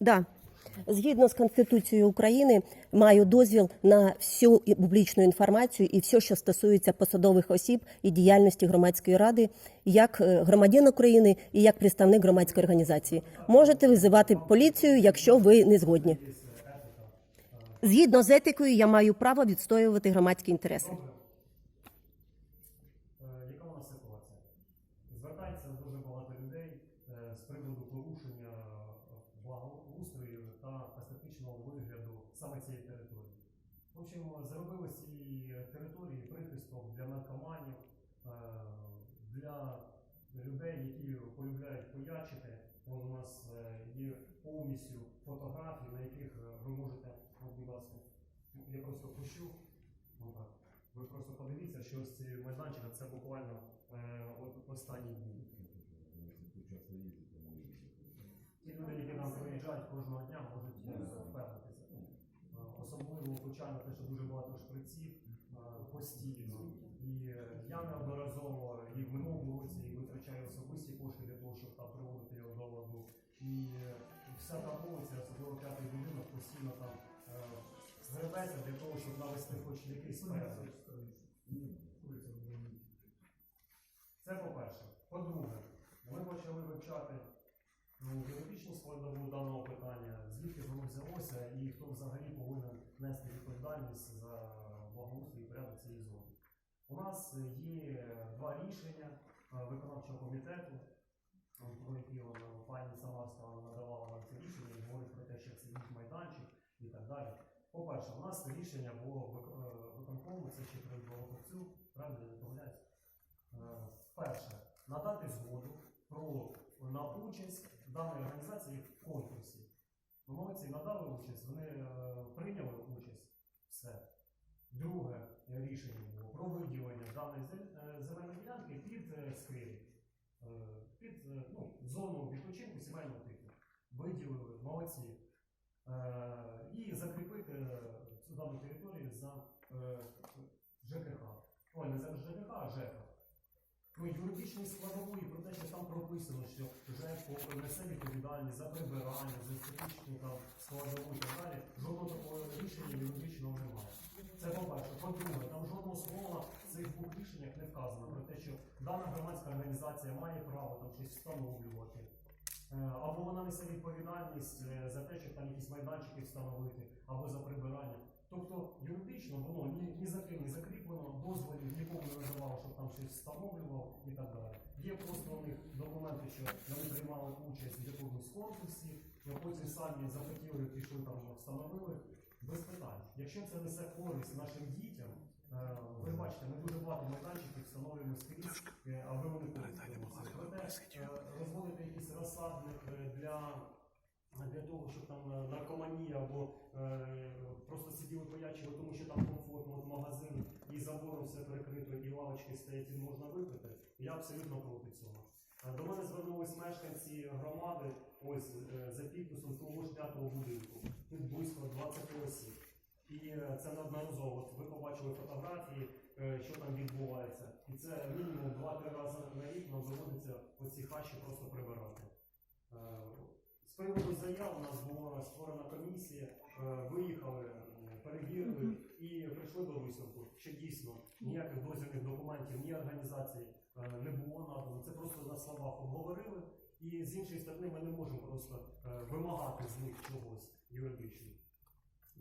Да. Згідно з Конституцією України, маю дозвіл на всю публічну інформацію і все, що стосується посадових осіб і діяльності громадської ради, як е, громадян України і як представник громадської організації. Можете визивати поліцію, якщо ви не згодні. Згідно з етикою, я маю право відстоювати громадські інтереси. Е, Яка у ситуація? Звертається дуже багато людей е, з приводу порушення благоустрою та естетичного вигляду саме цієї території. В общем, зробили ці території прихисток для наркоманів, е, для людей, які полюбляють поячити. От у нас е, є повністю фотографії, на яких е, ви можете, будь ласка, я просто пущу. Ви просто подивіться, що ось ці майданчики це буквально останні дні. Ті люди, які нам кожного дня, можуть е, впевнитися. Е, Особливо звичайно те, що дуже багато шприців е, постійно. І я неодноразово і в минулому році витрачаю особисті кошти для того, щоб там приводити його до ладу. І вся та вулиця, особливо п'ятий будинок, постійно там згребеться для того, щоб навести хоч якийсь порядок. Це по-перше. По-друге, ми почали вивчати ну, юридичну складову даного питання, звідки воно взялося і хто взагалі повинен нести відповідальність за благоустрій і порядок цієї зони. У нас є два рішення е, виконавчого комітету, е, про які пані Самарська надавала нам це рішення і говорить про те, що це їх майданчик і так далі. По-перше, у нас рішення було е, виконкому, це ще при Волоховцю, правильно не помиляюсь. Е, Перше, надати згоду про на участь даної організації в конкурсі. Молодці надали участь, вони е, прийняли участь. Все. Друге рішення було про виділення даної е, земельної ділянки під е, сквері, під е, ну, зону відпочинку сімейного типу. Виділили, молодці. Е, І закріпити цю дану територію за е, ЖКХ. Ой, не за ЖКХ, а ЖЕК. Ну, юридичної складової про те, що там прописано, що ЖЕК несе відповідальність за прибирання, за естетичну там складову і так далі. Жодного такого рішення юридичного немає. Це по-перше. По-друге, там жодного слова в цих двох рішеннях не вказано про те, що дана громадська організація має право там щось встановлювати. Е, Або вона несе відповідальність е, за те, щоб там якісь майданчики встановити, або за прибирання. Тобто юридично воно ні, ні за ким не закріплено, дозволів нікому не надавало, щоб там щось встановлював і так далі. Є просто у них документи, що вони приймали участь в якомусь конкурсі, а потім самі захотіли, пішли там встановили. Без питань. Якщо це несе користь нашим дітям, е, ви бачите, ми дуже багато майданчиків встановлюємо скрізь, е, аби вони користувалися. Проте е, розводити якийсь розсадник е, для для того, щоб там е, наркоманія або е, просто сиділи поячили, тому що там комфортно, от магазин і забором все перекрито, і лавочки стоять, і можна випити. Я абсолютно проти цього. Е, До мене звернулись мешканці громади ось е, за підписом того ж п'ятого будинку. Тут близько 20 осіб. І це неодноразово. Ви побачили фотографії, що там відбувається. І це мінімум 2-3 рази на рік нам доводиться оці хащі просто прибирати. Е, з приводу заяв у нас була створена комісія, е, виїхали, перевірили і прийшли до висновку, що дійсно ніяких дозвільних документів, ні організацій е, не було надано. Це просто на словах обговорили. І з іншої сторони ми не можемо просто е, вимагати з них чогось юридично.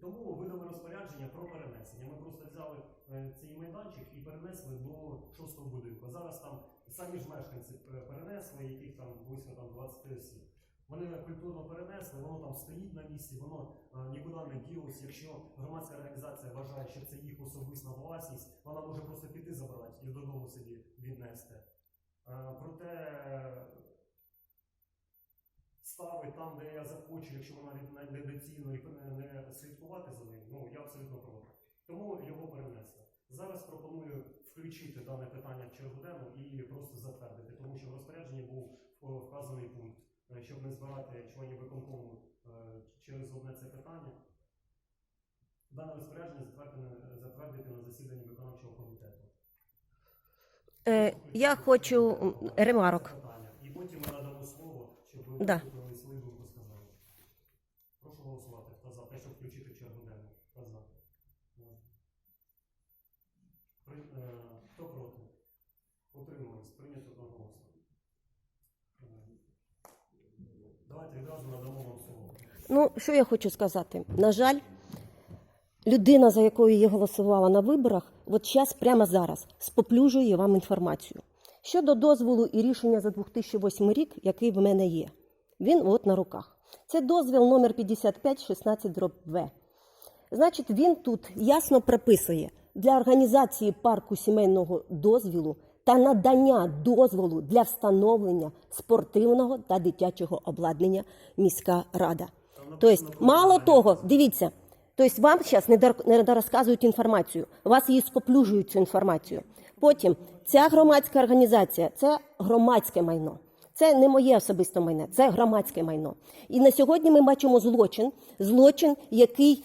Тому видали розпорядження про перенесення. Ми просто взяли е, цей майданчик і перенесли до шостого будинку. Зараз там самі ж мешканці е, перенесли, яких там близько там 20 осіб. Вони культурно перенесли, воно там стоїть на місці, воно е, нікуди не ділось. Якщо громадська організація вважає, що це їх особиста власність, вона може просто піти забрати і додому собі віднести. Е, Проте е, ставить там, де я захочу, якщо вона недоцільно і не- слідкувати за ним, ну я абсолютно проти. Тому його перенесли. Зараз пропоную включити дане питання в чергу денну і просто затвердити, тому що в розпорядженні був вказаний пункт, щоб не збирати членів виконкому е, через одне це питання. Дане розпорядження затвердити на засіданні виконавчого комітету. Е, я хочу ремарок. І потім ми надамо слово, щоб ви Да. виступили і свою думку сказали. голосувати. Хто за те, щоб включити в чергу денну? Хто за? При- е, Хто проти? Утримались. Прийнято одноголосно. Е, Давайте відразу надамо вам слово. Ну, що я хочу сказати? На жаль, людина, за якою я голосувала на виборах, от зараз, прямо зараз, споплюжує вам інформацію. Щодо дозволу і рішення за 2008 рік, який в мене є. Він от на руках. Це дозвіл номер 5516 В. Значить, він тут ясно прописує для організації парку сімейного дозвілу та надання дозволу для встановлення спортивного та дитячого обладнання міська рада. Тобто, мало того, дивіться, тобто вам зараз не, розказують інформацію, вас її споплюжують цю інформацію. Потім ця громадська організація це громадське майно. Це не моє особисте майно, це громадське майно. І на сьогодні ми бачимо злочин, злочин, який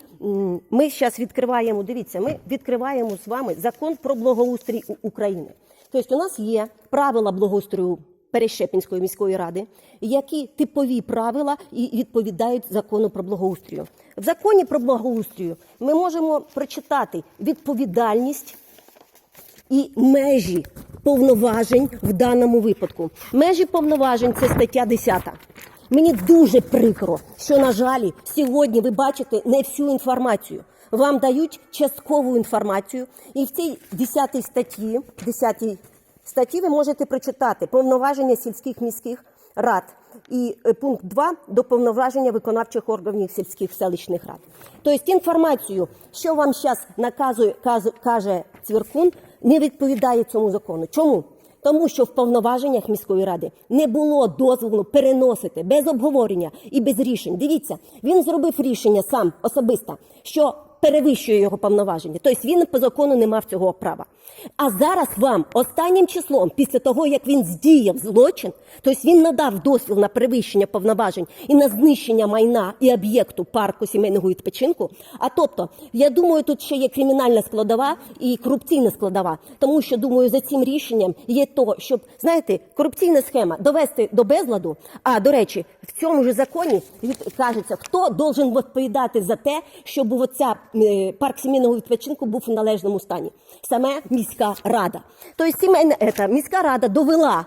ми зараз відкриваємо. Дивіться, ми відкриваємо з вами закон про благоустрій України. Тобто, у нас є правила благоустрою Перещепінської міської ради, які типові правила і відповідають закону про благоустрію. В законі про благоустрію ми можемо прочитати відповідальність і межі повноважень в даному випадку. Межі повноважень це стаття 10. Мені дуже прикро, що, на жаль, сьогодні ви бачите не всю інформацію. Вам дають часткову інформацію, і в цій 10 статті, 10 статті ви можете прочитати повноваження сільських міських рад і е, пункт 2 до повноваження виконавчих органів сільських селищних рад. Тобто інформацію, що вам зараз наказує каже Цвіркун, не відповідає цьому закону. Чому? Тому що в повноваженнях міської ради не було дозволу переносити без обговорення і без рішень. Дивіться, він зробив рішення сам особисто, що перевищує його повноваження. Тобто він по закону не мав цього права. А зараз вам останнім числом, після того як він здіяв злочин, тобто він надав дозвіл на перевищення повноважень і на знищення майна і об'єкту парку сімейного відпочинку. А тобто, я думаю, тут ще є кримінальна складова і корупційна складова, тому що думаю, за цим рішенням є то, щоб знаєте, корупційна схема довести до безладу. А до речі, в цьому ж законі кажеться, хто должен відповідати за те, щоб оця парк сімейного відпочинку був в належному стані. Саме міська рада. Тобто сімейна ета, міська рада довела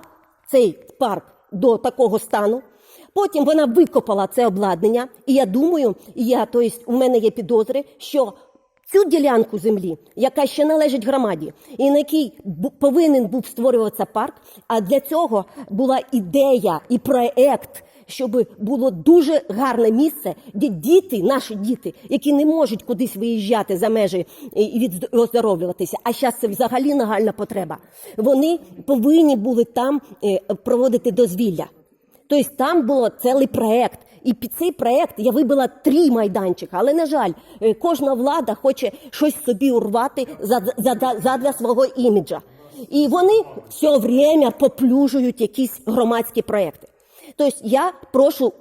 цей парк до такого стану. Потім вона викопала це обладнання, і я думаю, я, тобто, у мене є підозри, що цю ділянку землі, яка ще належить громаді, і на якій бу- повинен був створюватися парк. А для цього була ідея і проект, щоб було дуже гарне місце, де діти, наші діти, які не можуть кудись виїжджати за межі і і від- оздоровлюватися, а зараз це взагалі нагальна потреба. Вони повинні були там е, проводити дозвілля. Тобто там було цілий проект. І під цей проект я вибила три майданчика. Але на жаль, е, кожна влада хоче щось собі урвати задля, задля, задля свого іміджа. І вони все время поплюжують якісь громадські проекти. Тобто я прошу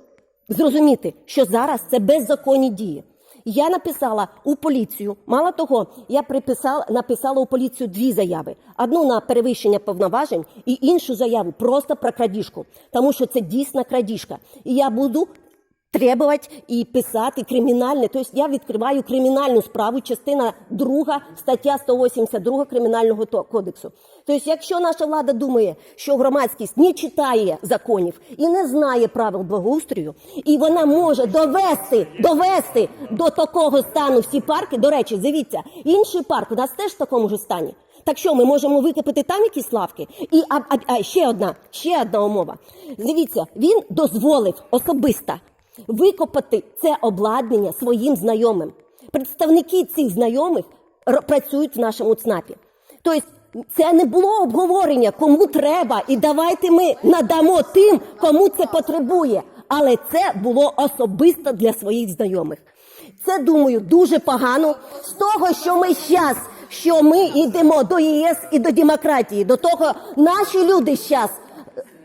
зрозуміти, що зараз це беззаконні дії. Я написала у поліцію. Мало того, я приписала, написала у поліцію дві заяви: одну на перевищення повноважень і іншу заяву просто про крадіжку, тому що це дійсна крадіжка. І я буду требувати і писати кримінальне. Тобто я відкриваю кримінальну справу, частина 2, стаття 182 кримінального кодексу. Тобто, якщо наша влада думає, що громадськість не читає законів і не знає правил благоустрою, і вона може довести, довести до такого стану всі парки. До речі, дивіться, інший парк у нас теж в такому ж стані. Так що ми можемо викопати там якісь лавки? І а, а, а ще одна, ще одна умова. Дивіться, він дозволив особисто викопати це обладнання своїм знайомим. Представники цих знайомих працюють в нашому ЦНАПі. Тобто це не було обговорення, кому треба, і давайте ми надамо тим, кому це потребує. Але це було особисто для своїх знайомих. Це думаю дуже погано з того, що ми зараз, що ми йдемо до ЄС і до демократії. До того наші люди зараз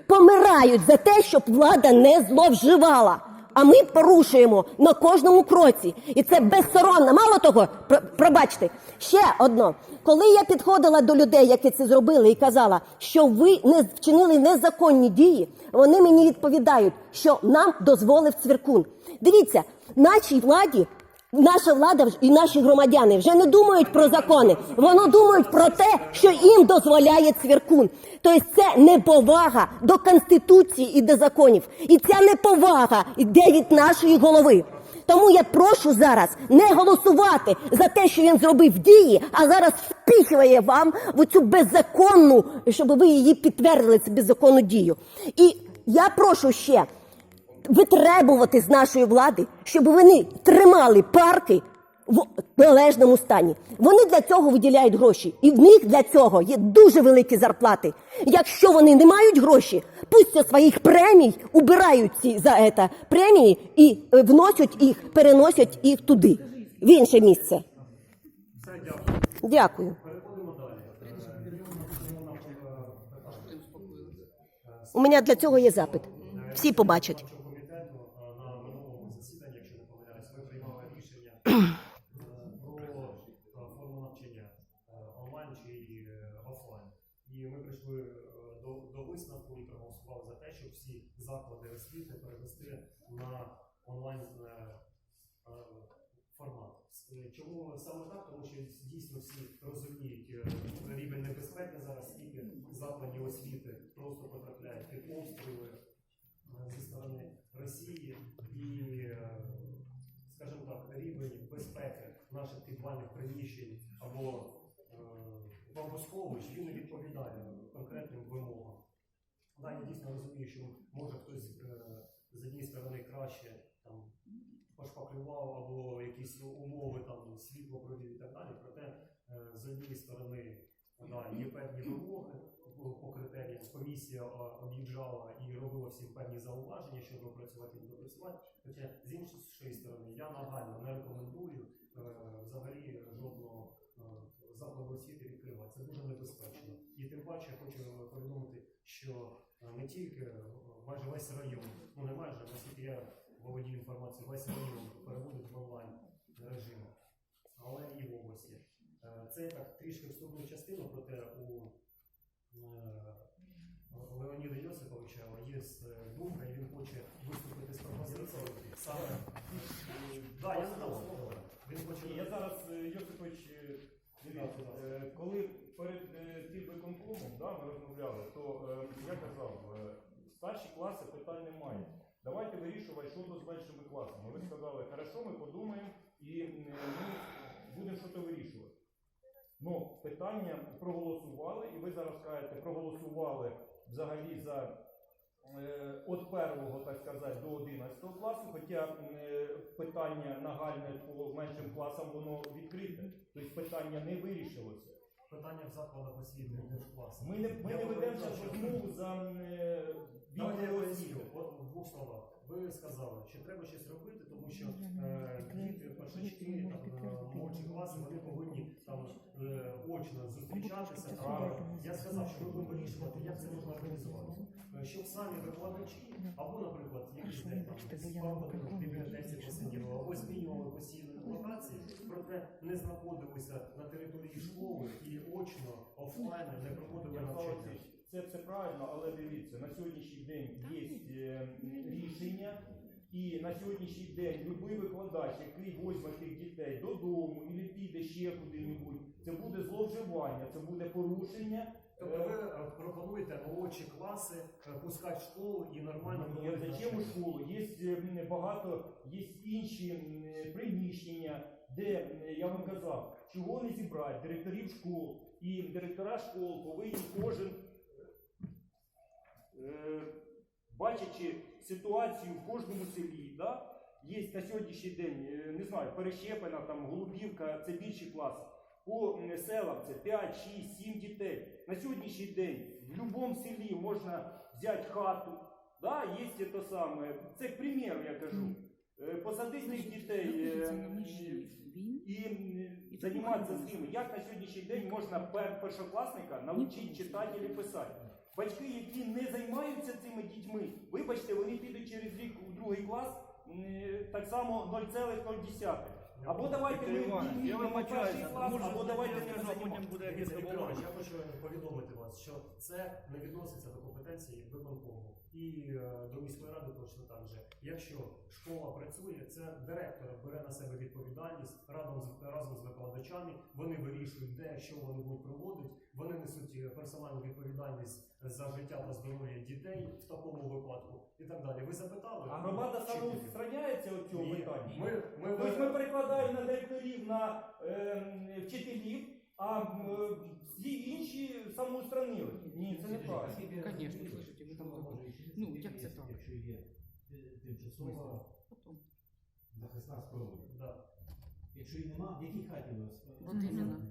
помирають за те, щоб влада не зловживала А ми порушуємо на кожному кроці. І це безсоромно. Мало того, про- пробачте, ще одно. Коли я підходила до людей, які це зробили, і казала, що ви не вчинили незаконні дії, вони мені відповідають, що нам дозволив цвіркун. Дивіться, нашій владі. Наша влада і наші громадяни вже не думають про закони. Вони думають про те, що їм дозволяє цвіркун. Тобто це неповага до конституції і до законів. І ця неповага йде від нашої голови. Тому я прошу зараз не голосувати за те, що він зробив дії, а зараз впихує вам в цю беззаконну, щоб ви її підтвердили цю беззаконну дію. І я прошу ще витребувати з нашої влади, щоб вони тримали парки в належному стані. Вони для цього виділяють гроші, і в них для цього є дуже великі зарплати. Якщо вони не мають гроші, пусть своїх премій убирають ці за це премії і е, вносять їх, переносять їх туди, в інше місце. Дякую. У мене для цього є запит. Всі побачать. Нашого комітету е, на минулому засіданні, якщо не помиляюсь, ви приймали рішення е, про е, форму навчання е, онлайн чи е, офлайн. І ми прийшли е, до, до висновку і проголосували за те, щоб всі заклади освіти перевести на онлайн е, е, формат. Е, Чому саме так? Тому що дійсно всі розуміють рівень небезпеки зараз, скільки закладів освіти просто потрапляють під обстріли зі сторони Росії і, скажімо так, рівень безпеки наших підвальних приміщень або бомбосховищ він не відповідає конкретним вимогам. Да, я дійсно розумію, що може хтось е, з однієї сторони краще там пошпаклював або якісь умови там світло провів і так далі. Проте е, з однієї сторони да, є певні вимоги по критеріям. Комісія об'їжджала і робила всім певні зауваження, щоб опрацювати і допрацювати. Хоча з іншої сторони я нагально не рекомендую е, взагалі жодного закладу освіти відкривати. Це дуже небезпечно. І тим паче я хочу повідомити, що не тільки е, майже весь район, ну не майже, наскільки я володію інформацією, весь район переводить в онлайн режим, але і в області. Е, Це так трішки вступну частину, проте у е, Леоніда Йосиповича є думка, і він хоче виступити з пропозицією саме. Да, я задав слово. Він хоче. Я зараз, Йосипович, дивіться, коли перед тим виконкомом да, ми розмовляли, то старші класи питань немає. Давайте вирішувати, що з меншими класами. Ви сказали, хорошо, ми подумаємо і е, ми будемо щось вирішувати. Ну, питання проголосували, і ви зараз кажете, проголосували взагалі за е, від першого, так сказати, до 11 класу, хоча е, питання нагальне по меншим класам воно відкрите, тобто питання не вирішилося. Питання в закладах освіти, не в класах. Ми не, ми Я не ведемо зараз розмову за Давайте я поясню. От в двох словах. Ви сказали, що треба щось робити, тому що е, діти, першачки, там, е, молодші класи, вони повинні там е, очно зустрічатися. А я сказав, що ми будемо вирішувати, як це можна організувати. Щоб самі викладачі, або, наприклад, якісь там в бібліотеці посиділи, або змінювали постійно локації, проте не знаходилися на території школи і очно, офлайн не проводили навчання. Це все правильно, але дивіться, на сьогоднішній день є е, рішення, і на сьогоднішній день будь-який викладач, який возьме тих дітей додому і піде ще куди-небудь, це буде зловживання, це буде порушення. Тобто Е, ви е, пропонуєте молодші класи пускати в школу і нормально Ні, зачем у школу? Є багато, є інші приміщення, де я вам казав, чого не зібрати директорів школ і директора школ повинні кожен, бачачи ситуацію в кожному селі, да? є на сьогоднішній день, е, не знаю, Перещепина, там, Голубівка, це більші класи. По селам це 5, 6, 7 дітей. На сьогоднішній день в будь-якому селі можна взяти хату, да, є те саме. Це примір, я кажу. Е, Посадити дітей е, і займатися з ними. Як на сьогоднішній день можна першокласника навчити читати і писати? Батьки, які не займаються цими дітьми, вибачте, вони підуть через рік у другий клас так само 0,0. Або давайте ми вибачаюся, перший клас, або давайте не обговорення. я хочу повідомити вас, що це не відноситься до компетенції виконкому. І е, до міської ради точно так же. Якщо школа працює, це директор бере на себе відповідальність разом з разом з викладачами. Вони вирішують, де що вони будуть проводити. Вони несуть е, персональну відповідальність за життя та здоров'я дітей в такому випадку і так далі. Ви запитали? А громада самоустраняється від цього Ні. питання. Ми, ми, Тобто ми перекладаємо на директорів, на е, вчителів, а е, всі інші самоустранили. Ні, це не так. Конечно, слушайте, ви там забули. Ну, як це так? Якщо є тимчасова Потом. захисна споруда. Да. Якщо її нема, в якій хаті у вас? От іменно.